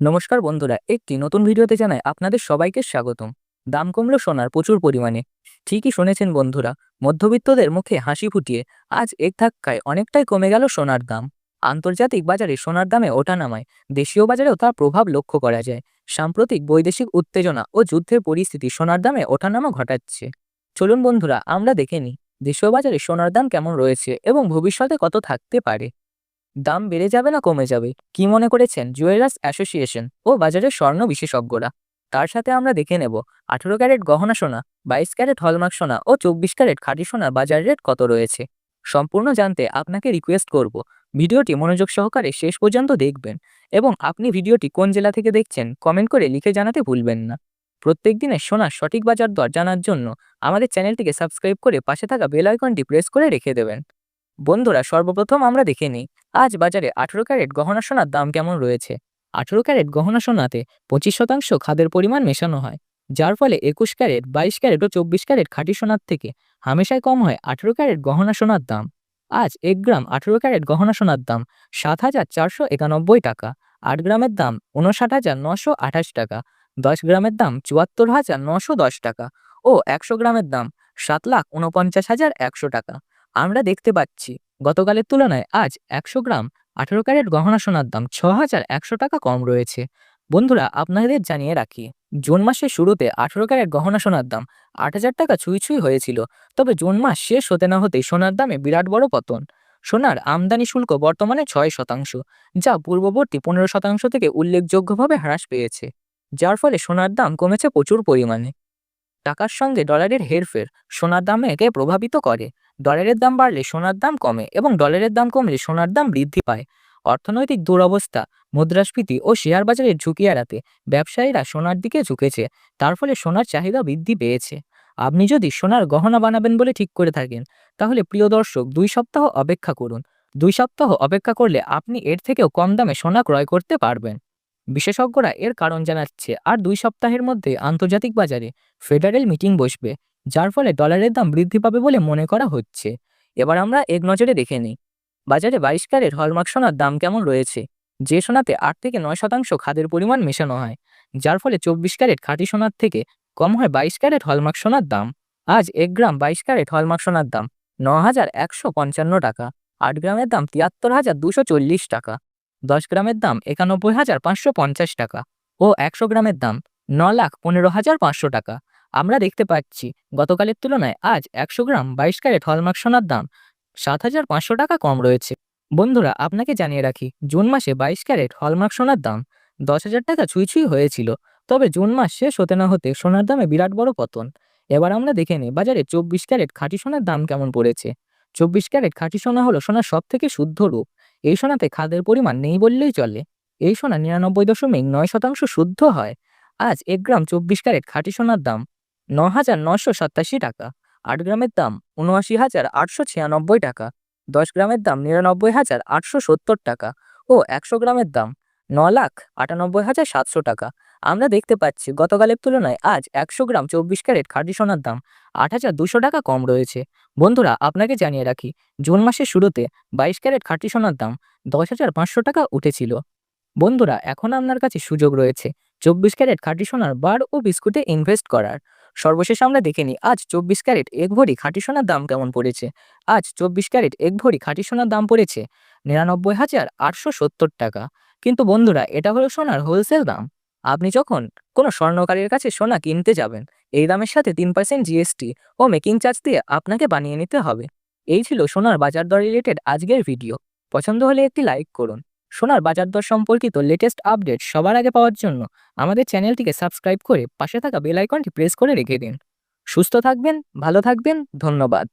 নমস্কার বন্ধুরা, একটি নতুন ভিডিওতে জানাই আপনাদের সবাইকে স্বাগতম। দাম কমলো সোনার প্রচুর পরিমাণে। ঠিকই শুনেছেন বন্ধুরা, মধ্যবিত্তদের মুখে হাসি ফুটিয়ে আজ এক ধাক্কায় অনেকটাই কমে গেল সোনার দাম। আন্তর্জাতিক বাজারে সোনার দামে ওঠানামায় দেশীয় বাজারেও তার প্রভাব লক্ষ্য করা যায়। সাম্প্রতিক বৈদেশিক উত্তেজনা ও যুদ্ধের পরিস্থিতি সোনার দামে ওঠানামা ঘটাচ্ছে। চলুন বন্ধুরা, আমরা দেখে নিই, দেশীয় বাজারে সোনার দাম কেমন রয়েছে এবং ভবিষ্যতে কত থাকতে পারে। দাম বেড়ে যাবে না কমে যাবে? কি মনে করেছেন? জুয়েলার্স অ্যাসোসিয়েশন ও বাজারের স্বর্ণ বিশেষজ্ঞরা। তার সাথে আমরা দেখে নেব, আঠেরো ক্যারেট গহনা সোনা, বাইশ ক্যারেট হলমার্ক সোনা ও চব্বিশ ক্যারেট খাঁটি সোনার বাজার রেট কত রয়েছে? সম্পূর্ণ জানতে আপনাকে রিকোয়েস্ট করব, ভিডিওটি মনোযোগ সহকারে শেষ পর্যন্ত দেখবেন এবং আপনি ভিডিওটি কোন জেলা থেকে দেখছেন কমেন্ট করে লিখে জানাতে ভুলবেন না। প্রত্যেক দিনের সোনার সঠিক বাজার দর জানার জন্য আমাদের চ্যানেলটিকে সাবস্ক্রাইব করে পাশে থাকা বেল আইকনটি প্রেস করে রেখে দেবেন। বন্ধুরা, সর্বপ্রথম আমরা দেখে নিই, আজ বাজারে আঠেরো ক্যারেট গহনা সোনার দাম কেমন রয়েছে? আঠেরো ক্যারেট গহনা সোনাতে পঁচিশ শতাংশ খাদের পরিমাণ মেশানো হয়, যার ফলে একুশ ক্যারেট, বাইশ ক্যারেট ও চব্বিশ ক্যারেট খাঁটি সোনার থেকে হামেশায় কম হয় আঠেরো ক্যারেট গহনা সোনার দাম। আজ এক গ্রাম আঠেরো ক্যারেট গহনা সোনার দাম সাত হাজার চারশো একানব্বই টাকা, আট গ্রামের দাম উনষাট হাজার নশো আঠাশ টাকা, দশ গ্রামের দাম চুয়াত্তর হাজার নশো দশ টাকা ও একশো গ্রামের দাম সাত লাখ উনপঞ্চাশ হাজার একশো টাকা। আমরা দেখতে পাচ্ছি, গতকালের তুলনায় আজ একশো গ্রাম আঠেরো ক্যারেট গহনা সোনার দাম ছ হাজার একশো টাকা কম রয়েছে। বন্ধুরা, আপনাদের জানিয়ে রাখি, জুন মাসের শুরুতে আঠেরো ক্যারেট গহনা সোনার দাম আট হাজার টাকা ছুঁই ছুঁই হয়েছিল। তবে জুন মাস শেষ হতে না হতেই সোনার দামে বিরাট বড় পতন। সোনার আমদানি শুল্ক বর্তমানে ছয় শতাংশ, যা পূর্ববর্তী পনেরো শতাংশ থেকে উল্লেখযোগ্যভাবে হ্রাস পেয়েছে, যার ফলে সোনার দাম কমেছে প্রচুর পরিমাণে। টাকার সঙ্গে ডলারের হেরফের সোনার দামে দামকে প্রভাবিত করে। ডলারের দাম বাড়লে সোনার দাম কমে এবং ডলারের দাম কমলে সোনার দাম বৃদ্ধি পায়। অর্থনৈতিক দুরবস্থা, মুদ্রাস্ফীতি ও শেয়ার বাজারের ঝুঁকি এড়াতে ব্যবসায়ীরা সোনার দিকে ঝুঁকেছে, তার ফলে সোনার চাহিদা বৃদ্ধি পেয়েছে। আপনি যদি সোনার গহনা বানাবেন বলে ঠিক করে থাকেন, তাহলে প্রিয় দর্শক, দুই সপ্তাহ অপেক্ষা করুন। দুই সপ্তাহ অপেক্ষা করলে আপনি এর থেকেও কম দামে সোনা ক্রয় করতে পারবেন। বিশেষজ্ঞরা এর কারণ জানাচ্ছে, আর দুই সপ্তাহের মধ্যে আন্তর্জাতিক বাজারে ফেডারেল মিটিং বসবে। যার ফলে ডলারের দাম বৃদ্ধি পাবে বলে মনে করা হচ্ছে। এবার আমরা এক নজরে দেখে নিই। বাজারে বাইশ ক্যারেট হলমার্ক সোনার দাম কেমন রয়েছে? যে সোনাতে আট থেকে নয় শতাংশ খাদের পরিমাণ মেশানো হয়, যার ফলে চব্বিশ ক্যারেট খাঁটি সোনার থেকে কম হয় বাইশ ক্যারেট হলমার্ক সোনার দাম। আজ এক গ্রাম বাইশ ক্যারেট হলমার্ক সোনার দাম ন হাজার একশো পঞ্চান্ন টাকা, আট গ্রামের দাম তিয়াত্তর হাজার দুশো চল্লিশ টাকা, দশ গ্রামের দাম একানব্বই হাজার পাঁচশো পঞ্চাশ টাকা ও একশো গ্রামের দাম ন লাখ পনেরো হাজার পাঁচশো টাকা। আমরা দেখতে পাচ্ছি, গতকালের তুলনায় আজ একশো গ্রাম বাইশ ক্যারেট হলমার্ক সোনার দাম সাত হাজার পাঁচশো টাকা কম রয়েছে। বন্ধুরা, আপনাকে জানিয়ে রাখি, জুন মাসে বাইশ ক্যারেট হলমার্ক সোনার দাম দশ হাজার টাকা ছুঁই ছুঁই হয়েছিল, তবে জুন মাস শেষ হতে না হতে সোনার দামে বিরাট বড় পতন। এবার আমরা দেখে নিই বাজারে চব্বিশ ক্যারেট খাঁটি সোনার দাম কেমন পড়েছে। চব্বিশ ক্যারেট খাঁটি সোনা হলো সোনার সব থেকে শুদ্ধ রূপ। এই সোনাতে খাদের পরিমাণ নেই বললেই চলে। এই সোনা নিরানব্বই দশমিক নয় শতাংশ শুদ্ধ হয়। আজ এক গ্রাম চব্বিশ ক্যারেট খাঁটি সোনার দাম ন হাজার নশো সাতাশি টাকা। আট গ্রামের দাম উনআশি হাজার আটশো ছিয়ানব্বই টাকা। দশ গ্রামের দাম নিরানব্বই হাজার আটশো সত্তর টাকা। ও একশো গ্রামের দাম ন লাখ আটানব্বই হাজার সাতশো টাকা। আমরা দেখতে পাচ্ছি, গতকালের তুলনায় আজ একশো গ্রাম চব্বিশ ক্যারেট খাঁটি সোনার দাম আট হাজার দুশো টাকা কম রয়েছে। বন্ধুরা, আপনাকে জানিয়ে রাখি, জুন মাসের শুরুতে বাইশ ক্যারেট খাঁটি সোনার দাম দশ হাজার পাঁচশো টাকা উঠেছিল। বন্ধুরা, এখন আপনার কাছে সুযোগ রয়েছে, চব্বিশ ক্যারেট খাঁটি সোনার বার ও বিস্কুটে ইনভেস্ট করার। সর্বশেষ আমরা দেখে নিই, আজ চব্বিশ ক্যারেট এক ভরি খাঁটি সোনার দাম কেমন পড়েছে? আজ চব্বিশ ক্যারেট এক ভরি খাঁটি সোনার দাম পড়েছে নিরানব্বই হাজার আটশো সত্তর টাকা। কিন্তু বন্ধুরা, এটা হলো সোনার হোলসেল দাম। আপনি যখন কোনো স্বর্ণকারীর কাছে সোনা কিনতে যাবেন, এই দামের সাথে তিন পার্সেন্ট জিএসটি ও মেকিং চার্জ দিয়ে আপনাকে বানিয়ে নিতে হবে। এই ছিল সোনার বাজার দর রিলেটেড আজকের ভিডিও পছন্দ হলে একটি লাইক করুন। সোনার বাজার দর সম্পর্কিত লেটেস্ট আপডেট সবার আগে পাওয়ার জন্য আমাদের চ্যানেলটিকে সাবস্ক্রাইব করে পাশে থাকা বেল আইকনটি প্রেস করে রেখে দিন। সুস্থ থাকবেন, ভালো থাকবেন, ধন্যবাদ।